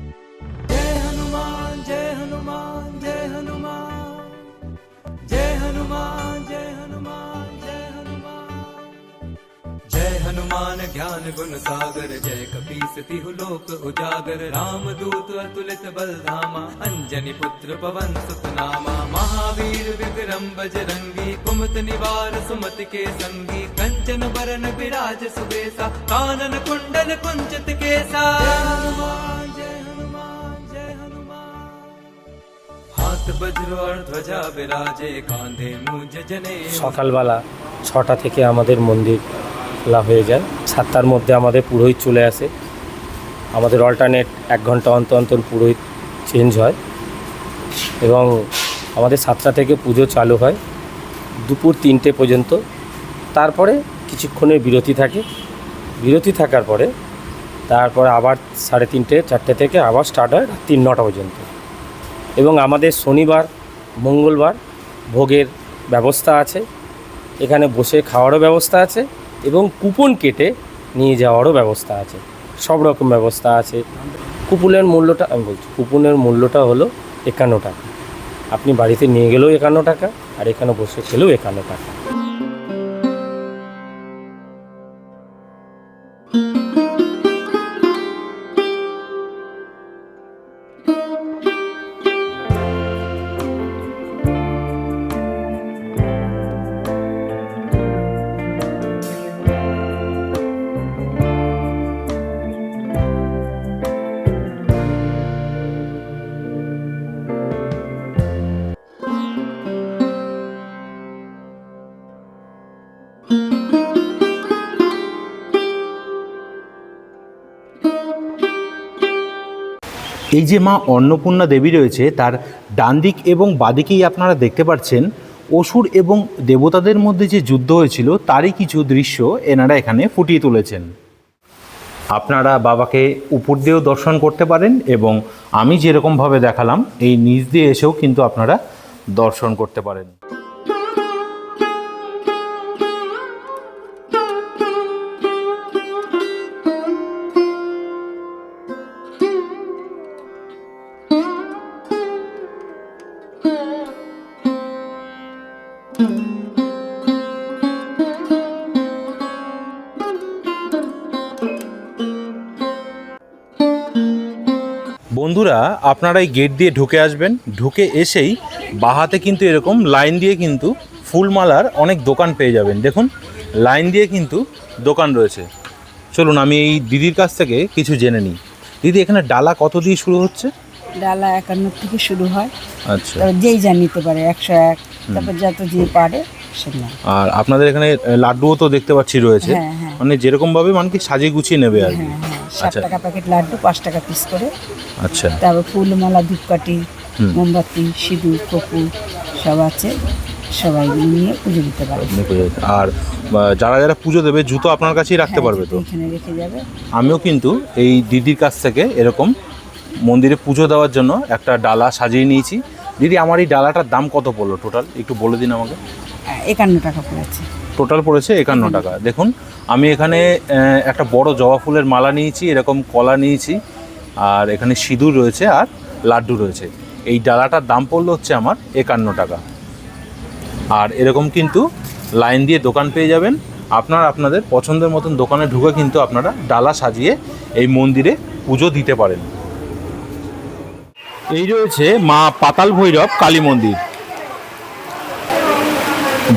जय हनुमान जय हनुमान जय हनुमान। जय हनुमान जय हनुमान जय हनुमान। जय हनुमान, ज्ञान गुण सागर, जय कपीस तिहु लोक उजागर। राम दूत अतुलित बल धामा अंजनी पुत्र पवन सुत नामा महावीर विक्रम बजरंगी, कुमत निवार सुमत के संगी। कंचन बरन विराज सुबेसा, कानन कुंडल कुंचित केसा। সকালবেলা ছটা থেকে আমাদের মন্দির খোলা হয়ে যায়। সাতটার মধ্যে আমাদের পুরোহিত চলে আসে। আমাদের অল্টারনেট এক ঘণ্টা অন্তর অন্তর পুরোহিত চেঞ্জ হয় এবং আমাদের সাতটা থেকে পুজো চালু হয় দুপুর তিনটে পর্যন্ত। তারপরে কিছুক্ষণের বিরতি থাকে। বিরতি থাকার পরে তারপরে আবার সাড়ে তিনটে, চারটে থেকে আবার স্টার্ট হয় রাত্রি নটা পর্যন্ত। এবং আমাদের শনিবার, মঙ্গলবার ভোগের ব্যবস্থা আছে। এখানে বসে খাওয়ারও ব্যবস্থা আছে এবং কুপন কেটে নিয়ে যাওয়ারও ব্যবস্থা আছে। সব রকম ব্যবস্থা আছে। কুপনের মূল্যটা, আমি বলছি, কুপনের মূল্যটা হলো একান্ন টাকা। আপনি বাড়িতে নিয়ে গেলেও একান্ন টাকা আর এখানে বসে খেলেও একান্ন টাকা। এই যে মা অন্নপূর্ণা দেবী রয়েছে, তার ডান দিক এবং বাদিকেই আপনারা দেখতে পাচ্ছেন, অসুর এবং দেবতাদের মধ্যে যে যুদ্ধ হয়েছিল, তারই কিছু দৃশ্য এনারা এখানে ফুটিয়ে তুলেছেন। আপনারা বাবাকে উপর দিয়েও দর্শন করতে পারেন এবং আমি যেরকমভাবে দেখালাম, এই নিচ দিয়ে এসেও কিন্তু আপনারা দর্শন করতে পারেন। বন্ধুরা আপনারা এই গেট দিয়ে ঢুকে আসবেন। ঢুকে এসেই বাহাতে কিন্তু এরকম লাইন দিয়ে কিন্তু ফুলমালার অনেক দোকান পেয়ে যাবেন। দেখুন লাইন দিয়ে কিন্তু দোকান রয়েছে। চলুন আমি এই দিদির কাছ থেকে কিছু জেনে নিই। দিদি এখানে ডালা কত দিয়ে শুরু হচ্ছে? ডালা একান্ন থেকে শুরু হয়। আচ্ছা। যেই যা নিতে পারে একশো এক তারপর যত যে পারে আর আপনাদের এখানে লাড্ডুও তো দেখতে পাচ্ছি রয়েছে। হ্যাঁ, হ্যাঁ। মানে যেরকম ভাবে মানে কি সাজিয়ে গুছিয়ে নেবে আর কি। হ্যাঁ। ষাট আচ্ছা। টাকা প্যাকেট লাড্ডু পাঁচ টাকা পিস করে। আচ্ছা। তারপর ফুলমালা ধূপকাঠি। মোমবাতি সিঁদুর কপুর সব আছে। সবাই নিয়ে পুজো দিতে পারে আপনি করে যাচ্ছেন। আর যারা যারা পুজো দেবে জুতো আপনার কাছেই রাখতে হ্যাঁ, পারবে তো? এখানে রেখে যাবে। আমিও কিন্তু এই দিদির কাছ থেকে এরকম মন্দিরে পুজো দেওয়ার জন্য একটা ডালা সাজিয়ে নিয়েছি। দিদি আমার এই ডালাটার দাম কত পড়ল টোটাল একটু বলে দিন আমাকে। একান্ন টাকা পড়েছে। টোটাল পড়েছে একান্ন টাকা। দেখুন আমি এখানে একটা বড় জবা ফুলের মালা নিয়েছি এরকম কলা নিয়েছি আর এখানে সিঁদুর রয়েছে আর লাড্ডু রয়েছে। এই ডালাটার দাম পড়ল হচ্ছে আমার একান্ন টাকা। আর এরকম কিন্তু লাইন দিয়ে দোকান পেয়ে যাবেন। আপনার আপনাদের পছন্দের মতন দোকানে ঢুকে কিন্তু আপনারা ডালা সাজিয়ে এই মন্দিরে পুজো দিতে পারেন। এই রয়েছে মা পাতাল ভৈরব কালী মন্দির।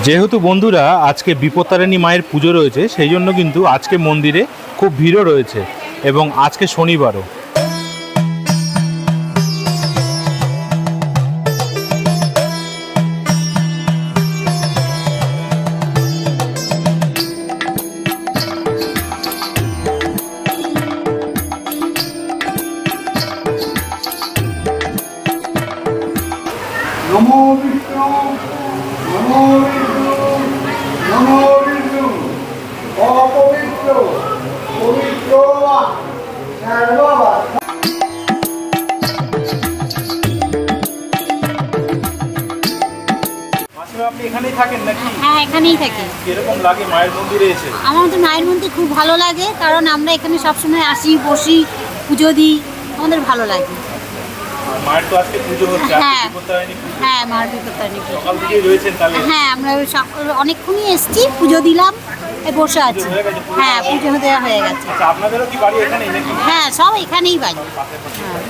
যেহেতু বন্ধুরা আজকে বিপত্তারিণী মায়ের পুজো রয়েছে, সেই জন্য কিন্তু আজকে মন্দিরে খুব ভিড়ও রয়েছে এবং আজকে শনিবারও। নমো অপবিত্র পবিত্র বা আপনি এখানেই থাকেন নাকি? হ্যাঁ এখানেই থাকি। কীরকম লাগে মায়ের মন্দিরে এসে? আমার তো মায়ের মন্দির খুব ভালো লাগে কারণ আমরা এখানে সবসময় আসি বসি পুজো দিই আমাদের ভালো লাগে। মায়ের তো আজকে পুজো হচ্ছে হ্যাঁ। হ্যাঁ মার বিপত্তারিণী সকাল থেকেই রয়েছেন তাহলে? হ্যাঁ আমরা ওই সকাল- অনেকক্ষণই এসেছি পুজো দিলাম এই বসে আছি। হয়ে পুজো হ্যাঁ দেওয়া হয়ে গেছে। আচ্ছা আপনাদেরও কি বাড়ি এখানেই হ্যাঁ সব এখানেই বাড়ি। হ্যাঁ।